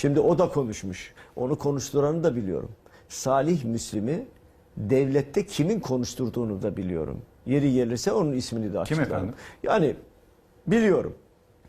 Şimdi o da konuşmuş. Onu konuşturanı da biliyorum. Salih Müslim'i devlette kimin konuşturduğunu da biliyorum. Yeri gelirse onun ismini de açıklarım. efendim? Yani biliyorum.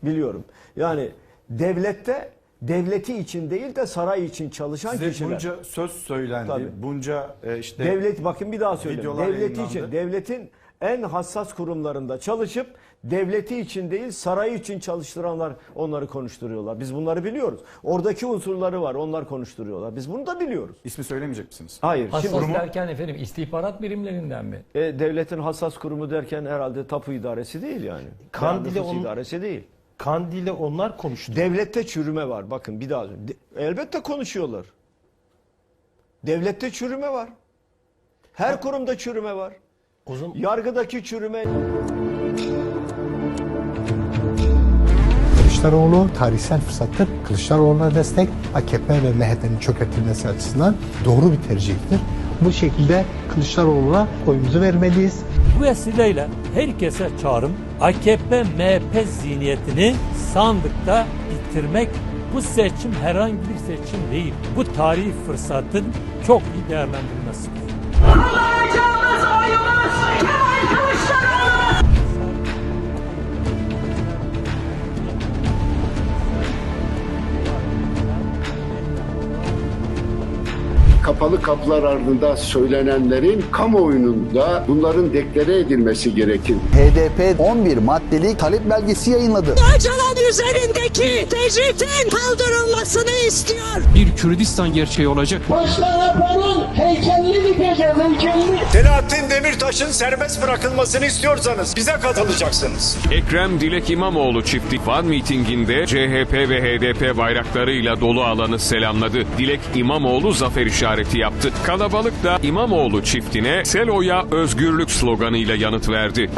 Biliyorum. Yani devlette devleti için değil de saray için çalışan Size kişiler. bunca söz söylendi. Tabii. Bunca e, işte Devlet bakın bir daha söyleyeyim. Devleti yayınlandı. için, devletin en hassas kurumlarında çalışıp devleti için değil sarayı için çalıştıranlar onları konuşturuyorlar. Biz bunları biliyoruz. Oradaki unsurları var. Onlar konuşturuyorlar. Biz bunu da biliyoruz. ismi söylemeyecek misiniz? Hayır. Hassas Şimdi derken efendim istihbarat birimlerinden mi? e, devletin hassas kurumu derken herhalde tapu idaresi değil yani. Kandil'e onun- idaresi değil. Kandil'e onlar konuştu. Devlette çürüme var. Bakın bir daha. De- elbette konuşuyorlar. Devlette çürüme var. Her kurumda çürüme var. O zaman Yargıdaki çürüme Kılıçdaroğlu tarihsel fırsattır. Kılıçdaroğlu'na destek AKP ve MHP'nin çökertilmesi açısından doğru bir tercihtir. Bu şekilde Kılıçdaroğlu'na oyumuzu vermeliyiz. Bu vesileyle herkese çağrım AKP MHP zihniyetini sandıkta bitirmek bu seçim herhangi bir seçim değil. Bu tarihi fırsatın çok iyi değerlendirilmesidir. Kapalı kapılar ardında söylenenlerin kamuoyunda bunların deklare edilmesi gerekir. HDP 11 maddelik talep belgesi yayınladı. Öcalan üzerindeki tecritin kaldırılmasını istiyor. bir Kürdistan gerçeği olacak. Selahattin Demirtaş'ın serbest bırakılmasını istiyorsanız bize katılacaksınız. Ekrem Dilek İmamoğlu çifti Van mitinginde CHP ve HDP bayraklarıyla dolu alanı selamladı. Dilek İmamoğlu zafer işareti yaptı. Kalabalık da İmamoğlu çiftine Selo'ya özgürlük sloganıyla yanıt verdi.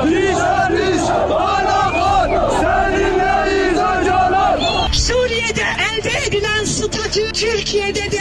Suriye'de elde edilen statü Türkiye'de de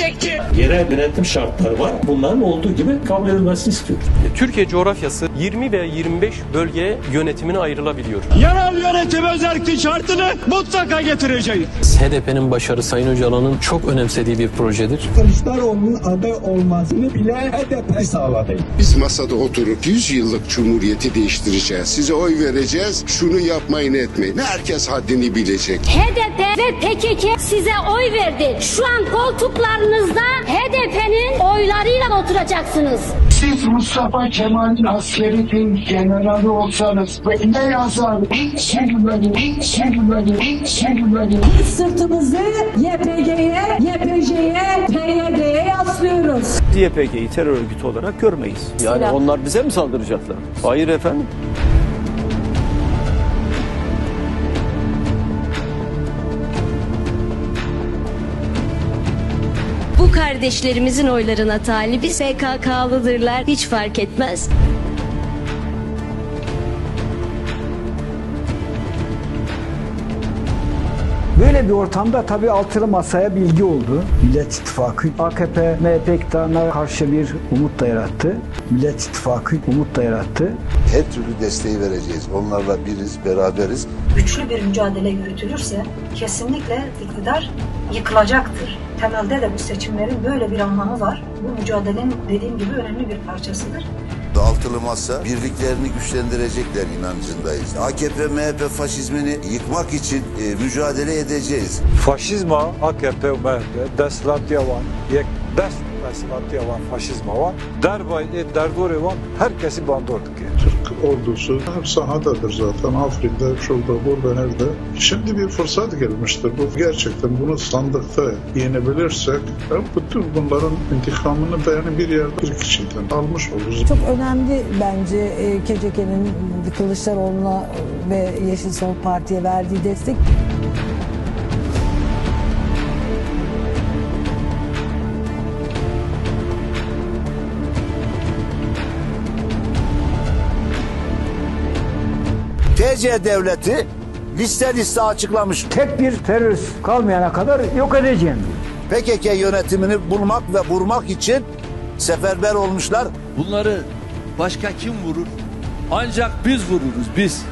elde edilecektir. Yerel denetim şartları var. Bunların olduğu gibi kabul edilmesini istiyoruz. Türkiye coğrafyası 20 ve 25 bölgeye yönetimine ayrılabiliyor. Yerel yönetim özellik şartını mutlaka getireceğiz. HDP'nin başarı Sayın Öcalan'ın çok önemsediği bir projedir. Kılıçdaroğlu'nun aday olmasını bile HDP sağladı. Biz masada oturup 100 yıllık cumhuriyeti değiştireceğiz. Size oy vereceğiz. Şunu yapmayın etmeyin. Herkes haddini bilecek. HDP ve PKK size oy verdi. Şu an koltuklarınızda HDP'nin oylarıyla oturacaksınız. Siz Mustafa Kemal'in askeritin generali olsanız ve ne yazar? Sürmeli, sürmeli, sürmeli. Sırtımızı YPG'ye, YPJ'ye, PYD'ye yaslıyoruz. YPG'yi terör örgütü olarak görmeyiz. Yani onlar bize mi saldıracaklar? Hayır efendim. Kardeşlerimizin oylarına talibi PKK'lıdırlar. Hiç fark etmez. Böyle bir ortamda tabii altılı masaya bilgi oldu. Millet İttifakı AKP, MHP iktidarına karşı bir umut da yarattı. Millet İttifakı umut da yarattı. Her türlü desteği vereceğiz. Onlarla biriz, beraberiz. Güçlü bir mücadele yürütülürse kesinlikle iktidar yıkılacaktır. Temelde de bu seçimlerin böyle bir anlamı var. Bu mücadelenin dediğim gibi önemli bir parçasıdır. Altılı masa birliklerini güçlendirecekler inancındayız. AKP, MHP faşizmini yıkmak için e, mücadele edeceğiz. Faşizma AKP, MHP, Deslatyavan, yek dest Deslatyavan faşizma var. Derbay, derdore var. Herkesi bandorduk. Türk ordusu hep sahadadır zaten. Afrika'da, şurada, burada, nerede. Şimdi bir fırsat gelmiştir. Bu gerçekten bunu sandıkta yenebilirsek bütün bunların intikamını yani bir yerde Türk içinden almış oluruz. Çok önemli bence e, KCK'nin Kılıçdaroğlu'na ve Yeşil Sol Parti'ye verdiği destek. TC devleti liste liste açıklamış. Tek bir terörist kalmayana kadar yok edeceğim. PKK yönetimini bulmak ve vurmak için seferber olmuşlar. Bunları başka kim vurur? Ancak biz vururuz biz.